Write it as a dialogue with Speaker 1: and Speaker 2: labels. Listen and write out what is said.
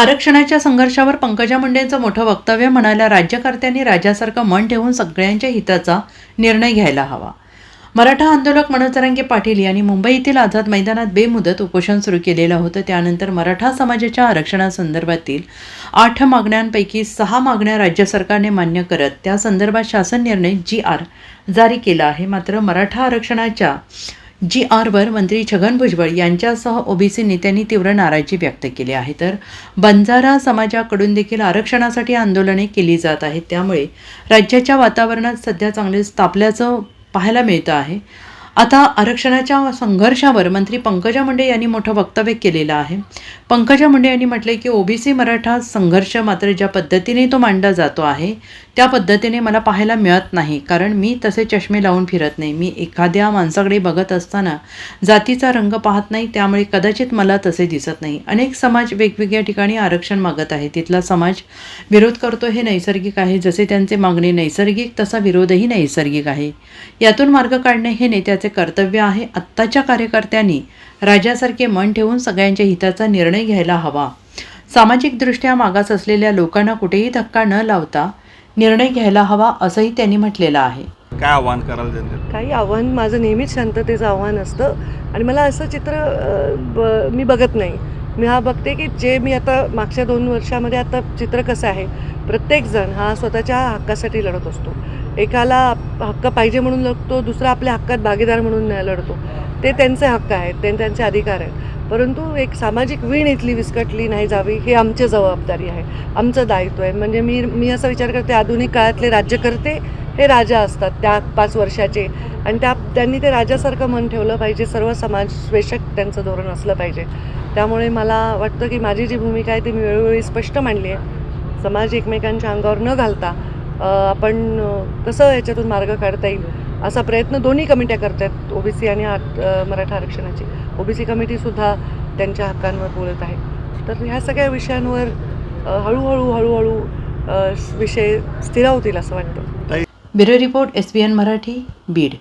Speaker 1: आरक्षणाच्या संघर्षावर पंकजा मुंडेंचं मोठं वक्तव्य म्हणाल्या राज्यकर्त्यांनी राजासारखं मन ठेवून सगळ्यांच्या हिताचा निर्णय घ्यायला हवा. मराठा आंदोलक मनोजरंगे पाटील यांनी मुंबईतील आझाद मैदानात बेमुदत उपोषण सुरू केलेलं होतं. त्यानंतर मराठा समाजाच्या आरक्षणासंदर्भातील आठ मागण्यांपैकी सहा मागण्या राज्य सरकारने मान्य करत त्या संदर्भात शासन निर्णय जी आर जारी केला आहे. मात्र मराठा आरक्षणाच्या जी आरवर मंत्री छगन भुजबळ यांच्यासह ओबीसी नेत्यांनी तीव्र नाराजी व्यक्त केली आहे. तर बंजारा समाजाकडून देखील आरक्षणासाठी आंदोलने केली जात आहेत. त्यामुळे राज्याच्या वातावरणात सध्या चांगले तापल्याचं पाहायला मिळतं आहे. आता आरक्षणाच्या संघर्षावर मंत्री पंकजा मुंडे यांनी मोठं वक्तव्य केलेलं आहे. पंकजा मुंडे यांनी म्हटले की ओबीसी मराठा संघर्ष मात्र ज्या पद्धतीने तो मांडला जातो आहे त्या पद्धतीने मला पाहायला मिळत नाही. कारण मी तसे चष्मे लावून फिरत नाही. मी एखाद्या माणसाकडे बघत असताना जातीचा रंग पाहत नाही त्यामुळे कदाचित मला तसे दिसत नाही. अनेक समाज वेगवेगळ्या ठिकाणी आरक्षण मागत आहे. तिथला समाज विरोध करतो हे नैसर्गिक आहे. जसे त्यांचे मागणे नैसर्गिक तसा विरोधही नैसर्गिक आहे. यातून मार्ग काढणे हे नेत्याचे कर्तव्य आहे आत्ताच्या कार्यकर्त्यांनी राजासारखे मन ठेवून सगळ्यांच्या हिताचा निर्णय घ्यायला हवा. सामाजिकदृष्ट्या मागास असलेल्या लोकांना कुठेही धक्का न लावता निर्णय घ्यायला हवा असंही त्यांनी म्हटलेलं आहे.
Speaker 2: काय आव्हान कराल जनतेला?
Speaker 3: काही आव्हान माझं नेहमीच शांततेचं आव्हान असतं. आणि मला असं चित्र ब मी बघत नाही. मी हा बघते की जे मी आता मागच्या दोन वर्षामध्ये आता चित्र कसं आहे प्रत्येकजण हा स्वतःच्या हक्कासाठी लढत असतो. एकाला हक्क पाहिजे म्हणून लढतो दुसरा आपल्या हक्कात भागीदार म्हणून लढतो. ते त्यांचे हक्क आहेत ते त्यांचे अधिकार आहेत. परंतु एक सामाजिक वीण इथली विस्कटली नाही जावी हे आमची जबाबदारी आहे आमचं दायित्व आहे. म्हणजे मी मी असा विचार करते आधुनिक काळातले राज्यकर्ते हे राजा असतात त्या पाच वर्षाचे. आणि त्या त्यांनी ते राजासारखं मन ठेवलं पाहिजे सर्व समाजवेशक त्यांचं धोरण असलं पाहिजे. त्यामुळे मला वाटतं की माझी जी भूमिका आहे ती मी वेळोवेळी स्पष्ट मांडली आहे. समाज एकमेकांच्या अंगावर न घालता आपण कसं याच्यातून मार्ग काढता येईल असा प्रयत्न दोन्ही कमिट्या करत आहेत ओबीसी आणि आत- मराठा आरक्षणाची. ओबीसी कमिटीसुद्धा त्यांच्या हक्कांवर बोलत आहे. तर ह्या सगळ्या विषयांवर हळूहळू हळूहळू विषय विषय स्थिरावतील असं वाटतं.
Speaker 1: Bureau report S B N Marathi Beed.